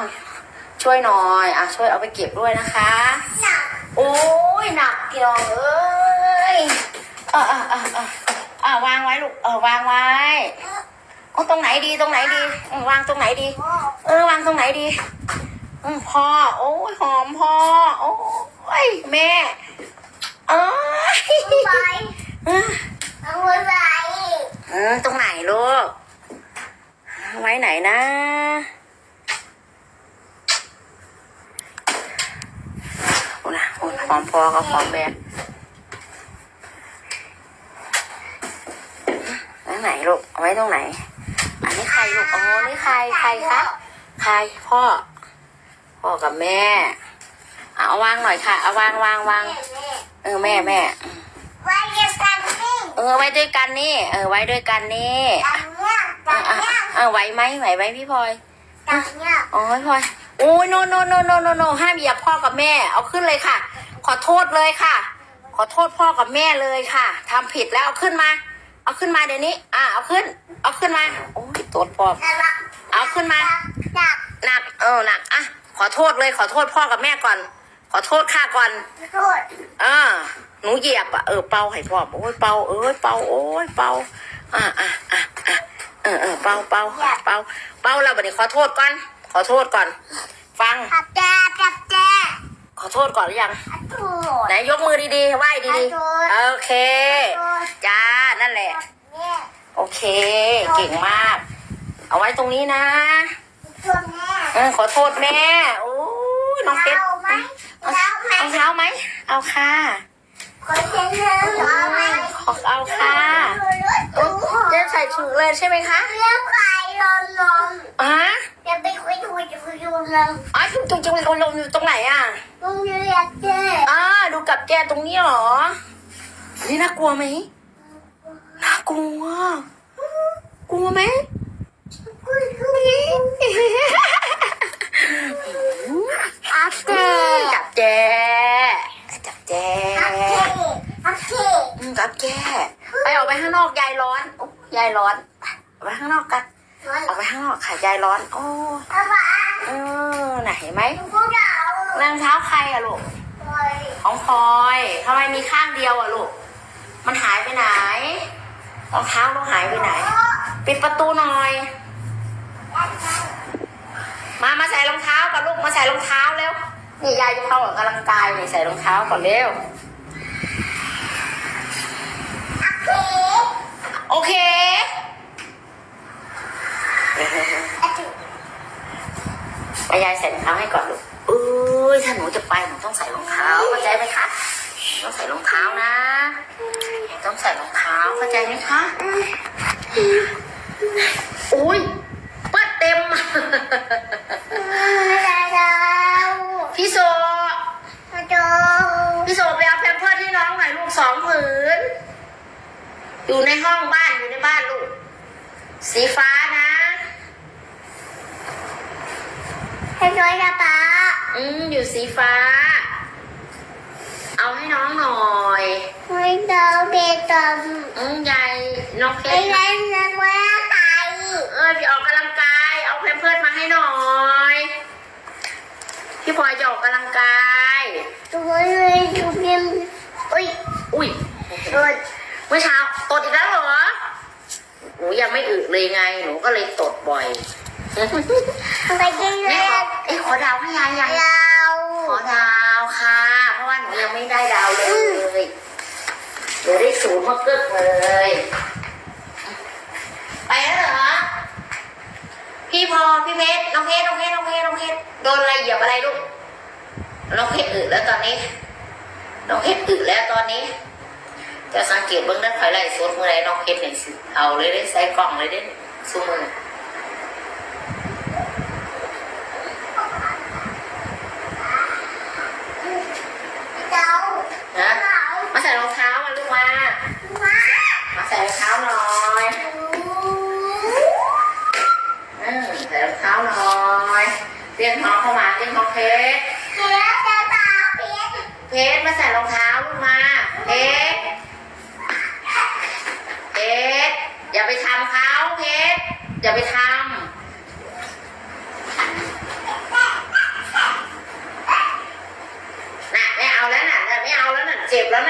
เอาช่วยหน่อยอะช่วยเอาไปเก็บด้วยนะคะหนักโอ้ยหนักพี่น้องเอ้ยเออเออเออเออเออวางไว้ลูกเออวางไว้เอาตรงไหนดีตรงไหนดี เออวางตรงไหนดีพ่อเออวางตรงไหนดีอืมพ่อโอ้ยหอมพ่อโอ้ยแม่เอ้ยไปเออเอาไว้ไปเออตรงไหนลูกไว้ไหนนะโอ้ นะโอ้ยหอมพ่อกับหอมแม่ตรงไหนลูกเอาไว้ตรงไหน อันนี้ใครลูกอ๋อนี่ใครใครคะใครพ่อ พ่อกับแม่เอาเอาวางหน่อยค่ะเอาวางวางวางแม่เออแม่แม่ไว้เดียวกันนี่เออไว้ด้วยกันนี่เออไว้ด้วยกันนี่จังเนี่ยเอจัองอะเนี่ยเออไหวไหมไหวไหมพี่พลอยจังเนี่ยอ๋อพี่พลอยโอ้ยโนโนโนโนโนโนห้ามเหยียบพ่อกับแม่ เอาขึ้นเลยค่ะ ขอโทษเลยค่ะ ขอโทษพ่อกับแม่เลยค่ะทำผิดแล้วเอาขึ้นมา เอาขึ้นมาเดี๋ยวนี้ อะเอาขึ้น เอาขึ้นมาโอ้ยตัวพ่อแต่ละเอาขึ้นมาจับหนักเออหนักอะขอโทษเลย ขอโทษพ่อกับแม่ก่อน ขอโทษข้าก่อนโทษอ่าหนูเหยียบอะเออเป่าให้พ่อโอ้ยเป่าเอ้ยเป่าโอ้ยเป่าอ่าอ่าอ่าอ่าเออเออเป่าเป่าเป่าเป่าแล้วบัดนี้ขอโทษก่อน ขอโทษก่อน ฟังจับแจจับแจขอโทษก่อนหรือยังอัดโทษ ไหนยกมือดีๆไหว้ดีขอโทษๆโอเค จ้า นั่นแหละเนี่ยโอเค เก่งมาก เอาไว้ตรงนี้นะตัวแม่เออขอโทษแม่ โอ้ยน้องเพชรเอาไหมเอาเอาไหมเอาเท้าไหม เอาค่ะขอเช็ดเท้าเอาไหมขอเอาค่ะโอ๊ยจะใส่ถุงเลยใช่ไหมคะเรื่องใครลมลมอะ จะไปคุยคุยคุยคุยลมอ๋อจุงจุงจุงลมอยู่ตรงไหนอะลมเรียกเจ้อ่าดูกับแกตรงนี้เหรอ นี่น่ากลัวไหมน่ากลัว กลัวไหมคุยคุยอาเจจับแจจับแจอาเจอาเจอืมจับแจไปออกไปข้างนอกยายร้อนโอ้ยายร้อนไปออกไปข้างนอกกัน ออกไปข้างนอกค่ะยายร้อน โอ้เอาไปเออไหนเห็นไหมพวกเรารองเท้าใครอะลูกของพลอยทำไมมีข้างเดียวอะลูก มันหายไปไหนรองเท้าเราหายไปไหน ปิดประตูหน่อย มามาใส่รองเท้าก่อนลูกมาใส่รองเท้าเร็วนี่ยายจะเข้าออกกำลังกายนี่ใส่รองเท้าก่อนเร็ว โอเค ไปยาย ใส่รองเท้าให้ก่อนลูกเอ้ยถ้าหนูจะไปหนูต้องใส่รองเท้าเข้าใจไหมคะต้องใส่รองเท้านะ ต้องใส่รองเท้าเข้าใจไหมคะอุ้ยปัดเต็มพี่โซพี่โซไปเอาแพมเพิร์สให้น้องหน่อยลูกสองผืนอยู่ในห้องบ้านอยู่ในบ้านลูกสีฟ้านะ อืมอยู่สีฟ้า เอาให้น้องหน่อยอืมยายน้องเพชรเออพี่ออกกำลังกาย เอาแพมเพิร์สมาให้หน่อย พี่พลอยจะออกกำลังกายอุ้ยเมื่อเช้าตดอีกแล้วเหรอหนูยังไม่อึเลยไงหนูก็เลยตดบ่อย แม่ขอเอ้ยขอดาวให้ยายยังขอดาวค่ะ เพราะว่าหนูยังไม่ได้ดาวเลยหนูได้ศูนย์มากึกเลย ไปแล้วเหรอ พี่พอพี่เพชรน้องเพชรน้องเพชรน้องเพชรน้องเพชรโดนอะไรเหยียบอะไรลูกน้องเพชรอึแล้วตอนนี้น้องเพชรอึแล้วตอนนี้ จะสังเกตเบื้องด้านถอยไหล่สดมือไหนน้องเพชรเนี่ยเอาเลยได้ใส่กล่องเลยได้สู้มือ มาใส่รองเท้าลูกมาเพชรเพชรอย่าไปทำเขาเพชรอย่าไปทำน่ะไม่เอาแล้วน่ะไม่เอาแล้วน่ะเจ็บแล้วน่ะ